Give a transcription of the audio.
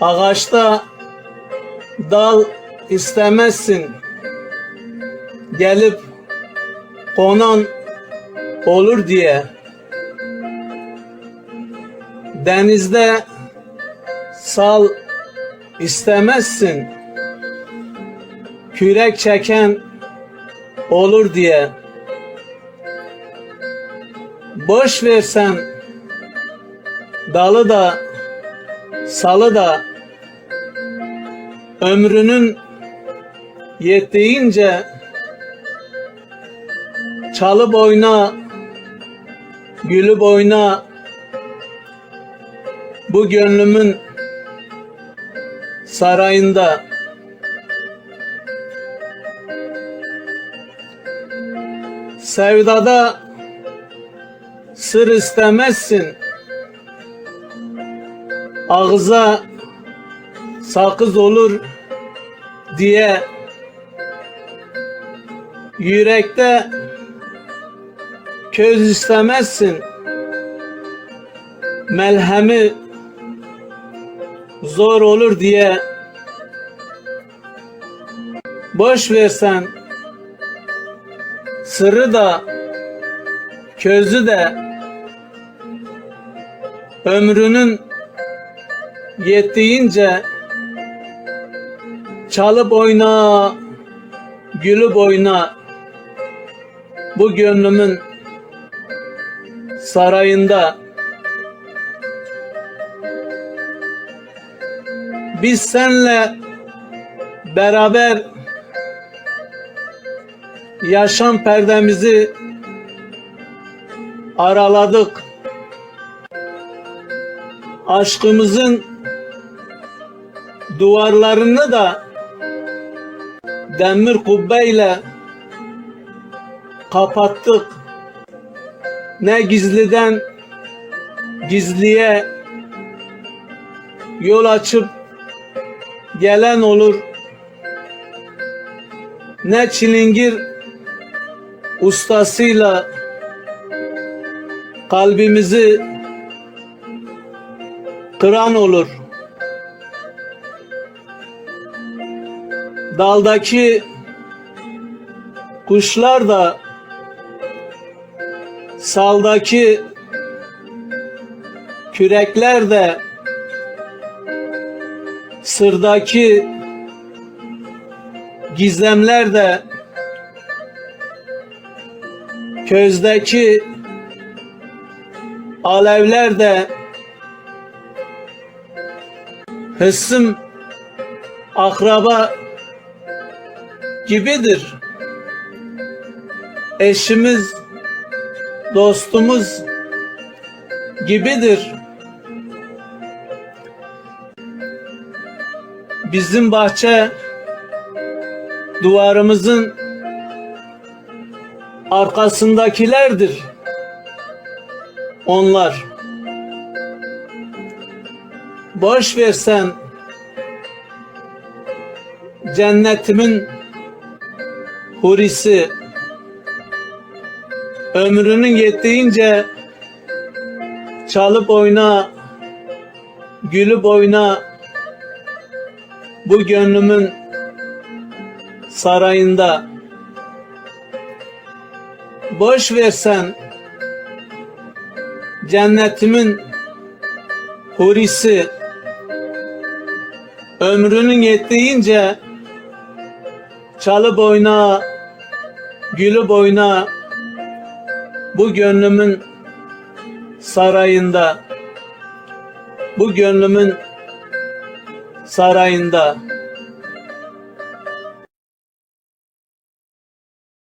Ağaçta dal istemezsin. Gelip konan olur diye. Denizde sal istemezsin. Kürek çeken olur diye. Boş versen dalı da salı da ömrünün yettiğince çalıp oyna gülüp oyna. Bu gönlümün sarayında. Sevdada sır istemezsin. Ağza sakız olur diye yürekte köz istemezsin. Melhemi zor olur diye boş versen sırrı da közü de ömrünün yettiğince çalıp oyna, gülüp oyna bu gönlümün sarayında. Biz senle beraber yaşam perdemizi araladık. Aşkımızın duvarlarını da demir kubbeyle kapattık. Ne gizliden gizliye yol açıp gelen olur. Ne çilingir ustasıyla kalbimizi kıran olur. Daldaki kuşlar da saldaki kürekler de sırdaki gizemler de közdeki alevler de hısım akraba gibidir. Eşimiz, dostumuz gibidir. Bizim bahçe duvarımızın arkasındakilerdir. Onlar. Boş versen cennetimin hurisi. Ömrünün yettiğince çalıp oyna gülüp oyna. Bu gönlümün sarayında. Boş versen cennetimin hurisi. Ömrünün yettiğince çalıp oyna gülüp oyna bu gönlümün sarayında bu gönlümün sarayında